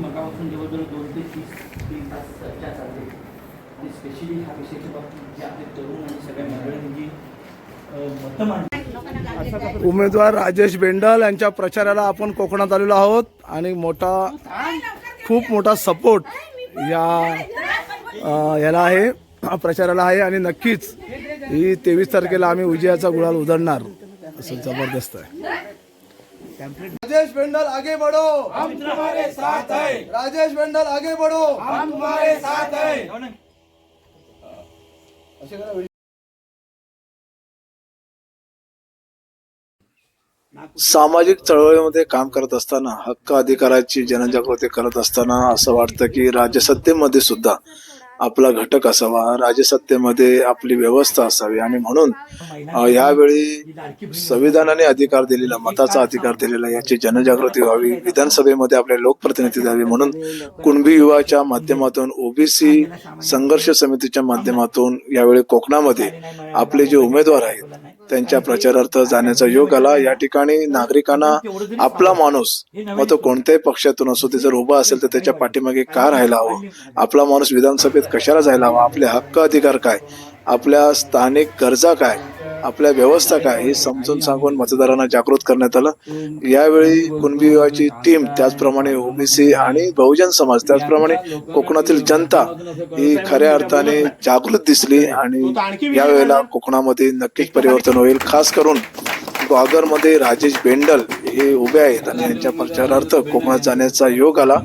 मगापासून जवळजवळ दोन ते तीस तीन तास चर्चा चालते. आणि स्पेशली ह्या विषयाच्या बाबतीत जे आपले तरुण आणि सगळ्या मंडळींनी जी मतं मांडली. उमेदवार राजेश बेंडल यांच्या प्रचाराला आपण कोकणात आलेलो आहोत आणि मोठा खूप मोठा सपोर्ट या याला आहे प्रचाराला आहे आणि नक्कीच ही तेवीस तारखेला आम्ही विजयाचा गुळाल उधळणार. असं जबरदस्त आहे. राजेश बेंडल आगे बढ़ो। हम तुम्हारे साथ हैं। राजेश बेंडल आगे बढ़ो। हम तुम्हारे साथ हैं। सामाजिक चळवळीमध्ये काम करत असताना हक्क अधिकाराची जनजागृती करत असताना असं वाटतं की राज्यसत्तेमध्ये सुद्धा आपला घटक असावा राजसत्तेमध्ये आपली व्यवस्था असावी आणि म्हणून यावेळी संविधानाने अधिकार दिलेला मताचा अधिकार दिलेला याची जनजागृती व्हावी विधानसभेमध्ये आपले लोकप्रतिनिधी द्यावे म्हणून कुणबी युवाच्या माध्यमातून ओबीसी संघर्ष समितीच्या माध्यमातून यावेळी कोकणामध्ये आपले जे उमेदवार आहेत त्यांच्या प्रचारार्थ जाण्याचा योग आला. या ठिकाणी नागरिकांना आपला माणूस मग तो कोणत्याही पक्षातून असो ते जर उभा असेल तर त्याच्या पाठीमागे का राहायला हवं? आपला माणूस विधानसभेत कशाला जायला हवा? आपले हक्क अधिकार काय? आपल्या स्थानिक गरजा काय? आपल्या व्यवस्था काय हे समजून सांगून मतदारांना जागृत करण्यात आलं. यावेळी कुणबी विवाहाची टीम त्याचप्रमाणे ओबीसी आणि बहुजन समाज त्याचप्रमाणे कोकणातील जनता ही खऱ्या अर्थाने जागृत दिसली आणि यावेळेला कोकणामध्ये नक्कीच परिवर्तन होईल. खास करून ग्वागरमध्ये राजेश बेंडल हे उभे आहेत आणि यांच्या प्रचारार्थ कोकणात जाण्याचा योग आला.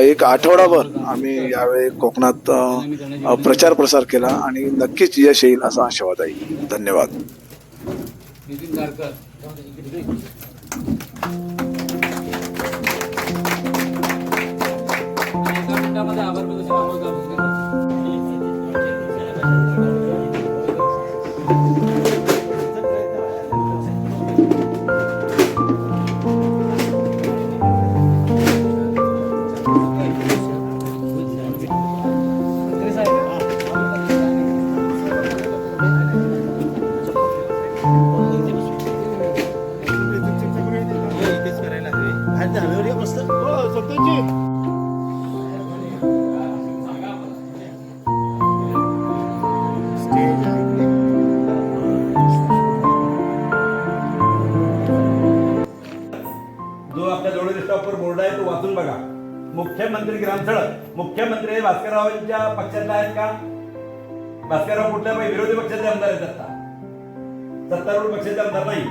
एक आठवडाभर आम्ही यावेळी कोकणात प्रचार प्रसार केला आणि नक्कीच यश येईल असा आशावाद आहे. धन्यवाद. जो आपल्या जोडे स्टॉपवर बोर्ड आहे तो वाचून बघा. मुख्यमंत्री ग्रामसडक मुख्यमंत्री हे भास्कररावांच्या पक्षातला आहेत का? भास्करराव कुठल्या विरोधी पक्षाचे आमदार आहेत आता? सत्तारूढ पक्षाचे आमदार नाही.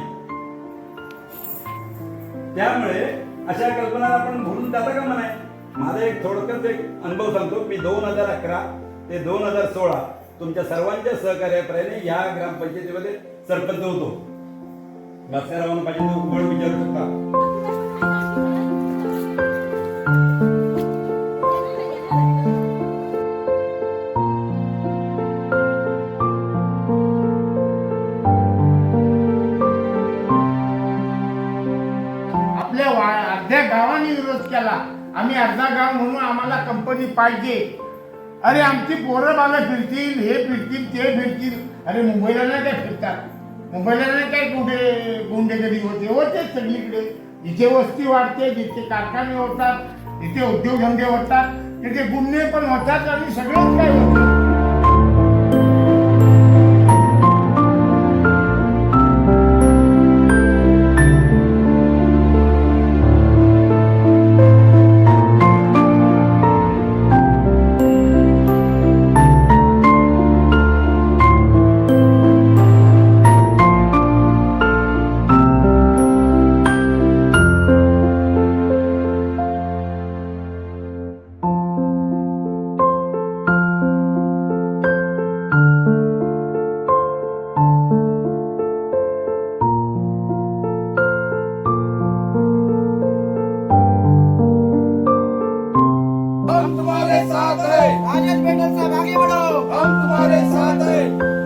त्यामुळे अशा कल्पना आपण भरून जाता का म्हणाय माझा एक थोडक्यात एक अनुभव सांगतो. मी दोन हजार अकरा ते दोन हजार सोळा तुमच्या सर्वांच्या सहकार्यापर्यंत या ग्रामपंचायतीमध्ये सरपंच होतो. भास्कररावांना पाहिजे तो उघड विचारू शकता. आपल्या वा- अर्ध्या गावाने विरोध केला. आम्ही अर्धा गाव म्हणून आम्हाला कंपनी पाहिजे. अरे आमची पोरं बाला फिरतील हे फिरतील ते फिरतील. अरे मुंबईला नाही काय फिरतात? मुंबईला नाही काय गुंडे गुंडेगिरी होते? होते सगळीकडे. जिथे वस्ती वाढते जिथे कारखाने होतात जिथे उद्योगधंदे होतात तिथे गुन्हे पण होतात आणि सगळंच काय होतं. हम तुम्हारे साथ हैं। राजेश बेटल साहब आगे बढ़ो। हम तुम्हारे साथ हैं।